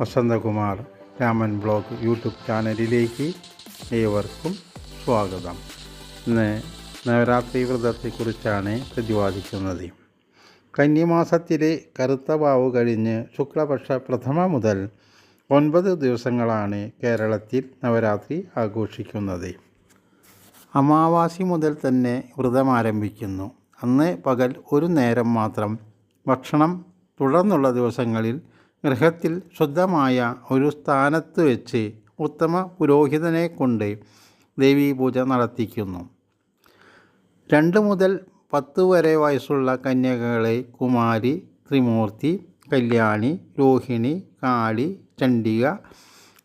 Vasanthakumar Raman blog YouTube ചാനലിലേക്ക് ഏവർക്കും സ്വാഗതം. ഇന്ന് നവരാത്രി വ്രതത്തെക്കുറിച്ചാണ് പ്രതിപാദിക്കുന്നത്. കന്നിമാസത്തിലെ കറുത്ത വാവ് കഴിഞ്ഞ് ശുക്ലപക്ഷ പ്രഥമ മുതൽ ഒൻപത് ദിവസങ്ങളാണ് കേരളത്തിൽ നവരാത്രി ആഘോഷിക്കുന്നത്. അമാവാസി മുതൽ തന്നെ വ്രതം ആരംഭിക്കുന്നു. അന്ന് പകൽ ഒരു നേരം മാത്രം ഭക്ഷണം തുടർന്നുള്ള ദിവസങ്ങളിൽ ഗൃഹത്തിൽ ശുദ്ധമായ ഒരു സ്ഥാനത്ത് വെച്ച് ഉത്തമ പുരോഹിതനെ കൊണ്ട് ദേവീപൂജ നടത്തിക്കുന്നു. രണ്ട് മുതൽ പത്ത് വരെ വയസ്സുള്ള കന്യകകളെ കുമാരി ത്രിമൂർത്തി കല്യാണി രോഹിണി കാളി ചണ്ഡിക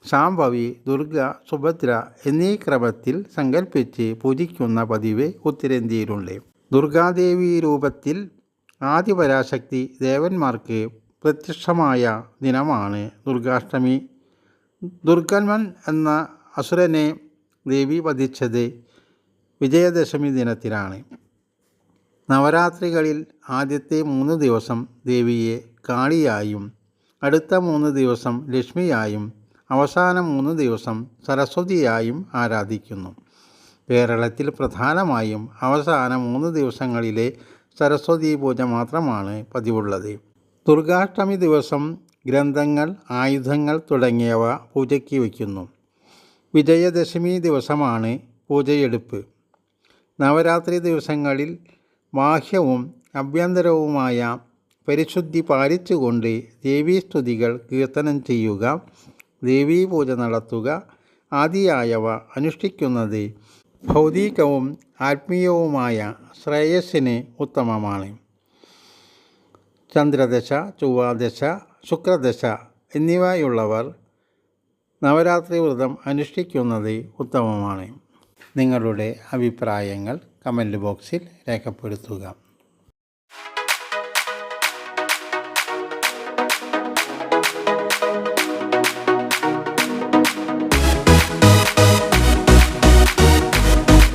ശാംഭവി ദുർഗ സുഭദ്ര എന്നീ ക്രമത്തിൽ സങ്കല്പിച്ച് പൂജിക്കുന്ന പതിവ് ഉത്തരേന്ത്യയിലുണ്ട്. ദുർഗാദേവി രൂപത്തിൽ ആദിപരാശക്തി ദേവന്മാർക്ക് പ്രത്യക്ഷമായ ദിനമാണ് ദുർഗാഷ്ടമി. ദുർഗന്മൻ എന്ന അസുരനെ ദേവി വധിച്ചത് വിജയദശമി ദിനത്തിലാണ്. നവരാത്രികളിൽ ആദ്യത്തെ മൂന്ന് ദിവസം ദേവിയെ കാളിയായും അടുത്ത മൂന്ന് ദിവസം ലക്ഷ്മിയായും അവസാന മൂന്ന് ദിവസം സരസ്വതിയായും ആരാധിക്കുന്നു. കേരളത്തിൽ പ്രധാനമായും അവസാന മൂന്ന് ദിവസങ്ങളിലെ സരസ്വതി പൂജ മാത്രമാണ് പതിവുള്ളത്. ദുർഗാഷ്ടമി ദിവസം ഗ്രന്ഥങ്ങൾ ആയുധങ്ങൾ തുടങ്ങിയവ പൂജയ്ക്ക് വയ്ക്കുന്നു. വിജയദശമി ദിവസമാണ് പൂജയെടുപ്പ്. നവരാത്രി ദിവസങ്ങളിൽ ബാഹ്യവും അഭ്യന്തരവുമായ പരിശുദ്ധി പാലിച്ചുകൊണ്ട് ദേവീസ്തുതികൾ കീർത്തനം ചെയ്യുക ദേവീപൂജ നടത്തുക ആദിയായവ അനുഷ്ഠിക്കുന്നത് ഭൗതികവും ആത്മീയവുമായ ശ്രേയസ്സിന് ഉത്തമമാണ്. ചന്ദ്രദശ ചൊവ്വാദശ ശുക്രദശ എന്നിവയുള്ളവർ നവരാത്രി വ്രതം അനുഷ്ഠിക്കുന്നത് ഉത്തമമാണ്. നിങ്ങളുടെ അഭിപ്രായങ്ങൾ കമന്റ് ബോക്സിൽ രേഖപ്പെടുത്തുക.